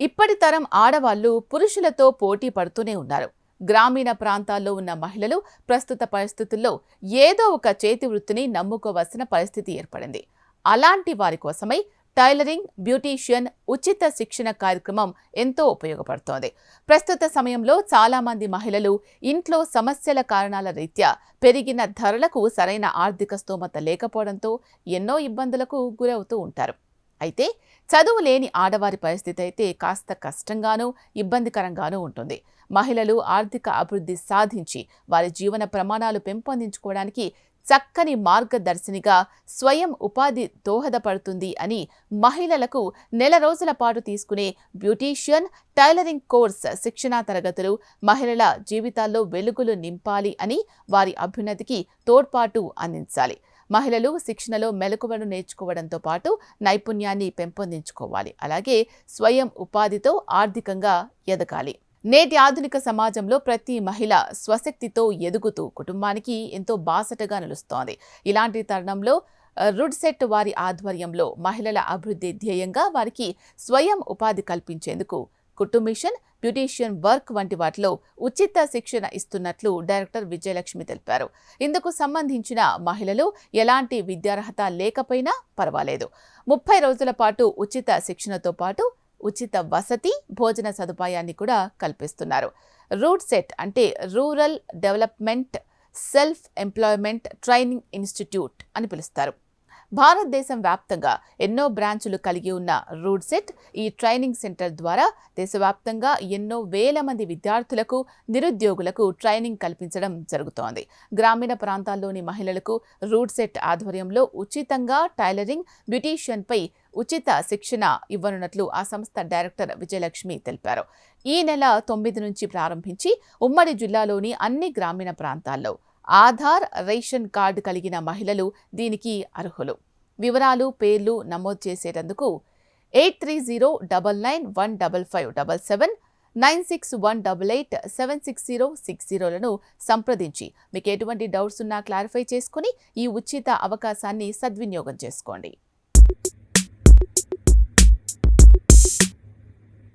ఇప్పటి తరం ఆడవాళ్ళు పురుషులతో పోటీ పడుతూనే ఉన్నారు. గ్రామీణ ప్రాంతాల్లో ఉన్న మహిళలు ప్రస్తుత పరిస్థితుల్లో ఏదో ఒక చేతి వృత్తిని నమ్ముకోవలసిన పరిస్థితి ఏర్పడింది. అలాంటి వారి కోసమై టైలరింగ్ బ్యూటీషియన్ ఉచిత శిక్షణ కార్యక్రమం ఎంతో ఉపయోగపడుతోంది. ప్రస్తుత సమయంలో చాలామంది మహిళలు ఇంట్లో సమస్యల కారణాల రీత్యా పెరిగిన ధరలకు సరైన ఆర్థిక స్తోమత లేకపోవడంతో ఎన్నో ఇబ్బందులకు గురవుతూ ఉంటారు. అయితే చదువు లేని ఆడవారి పరిస్థితి అయితే కాస్త కష్టంగానూ ఇబ్బందికరంగానూ ఉంటుంది. మహిళలు ఆర్థిక అభివృద్ధి సాధించి వారి జీవన ప్రమాణాలు పెంపొందించుకోవడానికి చక్కని మార్గదర్శినిగా స్వయం ఉపాధి దోహదపడుతుంది అని మహిళలకు నెల రోజుల పాటు తీసుకునే బ్యూటీషియన్ టైలరింగ్ కోర్స్ శిక్షణా తరగతులు మహిళల జీవితాల్లో వెలుగులు నింపాలి అని వారి అభ్యున్నతికి తోడ్పాటు అందించాలి. మహిళలు శిక్షణలో మెలకువను నేర్చుకోవడంతో పాటు నైపుణ్యాన్ని పెంపొందించుకోవాలి. అలాగే స్వయం ఉపాధితో ఆర్థికంగా ఎదగాలి. నేటి ఆధునిక సమాజంలో ప్రతి మహిళ స్వశక్తితో ఎదుగుతూ కుటుంబానికి ఎంతో బాసటగా నిలుస్తోంది. ఇలాంటి తరుణంలో రుడ్సెట్ వారి ఆధ్వర్యంలో మహిళల అభివృద్ధి ధ్యేయంగా వారికి స్వయం ఉపాధి కల్పించేందుకు కుటుంబిషన్ బ్యూటీషియన్ వర్క్ వంటి వాటిలో ఉచిత శిక్షణ ఇస్తున్నట్లు డైరెక్టర్ విజయలక్ష్మి తెలిపారు. ఇందుకు సంబంధించిన మహిళలు ఎలాంటి విద్యార్హత లేకపోయినా పర్వాలేదు. ముప్పై రోజుల పాటు ఉచిత శిక్షణతో పాటు ఉచిత వసతి భోజన సదుపాయాన్ని కూడా కల్పిస్తున్నారు. రూట్ సెట్ అంటే rural development self employment training institute అని పిలుస్తారు. భారతదేశం వ్యాప్తంగా ఎన్నో బ్రాంచులు కలిగి ఉన్న రూట్ సెట్ ఈ ట్రైనింగ్ సెంటర్ ద్వారా దేశవ్యాప్తంగా ఎన్నో వేల మంది విద్యార్థులకు నిరుద్యోగులకు ట్రైనింగ్ కల్పించడం జరుగుతోంది. గ్రామీణ ప్రాంతాల్లోని మహిళలకు రూడ్సెట్ ఆధ్వర్యంలో ఉచితంగా టైలరింగ్ బ్యూటీషియన్పై ఉచిత శిక్షణ ఇవ్వనున్నట్లు ఆ సంస్థ డైరెక్టర్ విజయలక్ష్మి తెలిపారు. ఈ నెల తొమ్మిది నుంచి ప్రారంభించి ఉమ్మడి జిల్లాలోని అన్ని గ్రామీణ ప్రాంతాల్లో ఆధార్ రేషన్ కార్డు కలిగిన మహిళలు దీనికి అర్హులు. వివరాలు పేర్లు నమోదు చేసేటందుకు eight three zero double nine one double five double seven nine six one double eight seven six zero six జీరోలను సంప్రదించి. మీకు ఎటువంటి డౌట్స్ ఉన్నా క్లారిఫై చేసుకుని ఈ ఉచిత అవకాశాన్ని సద్వినియోగం చేసుకోండి.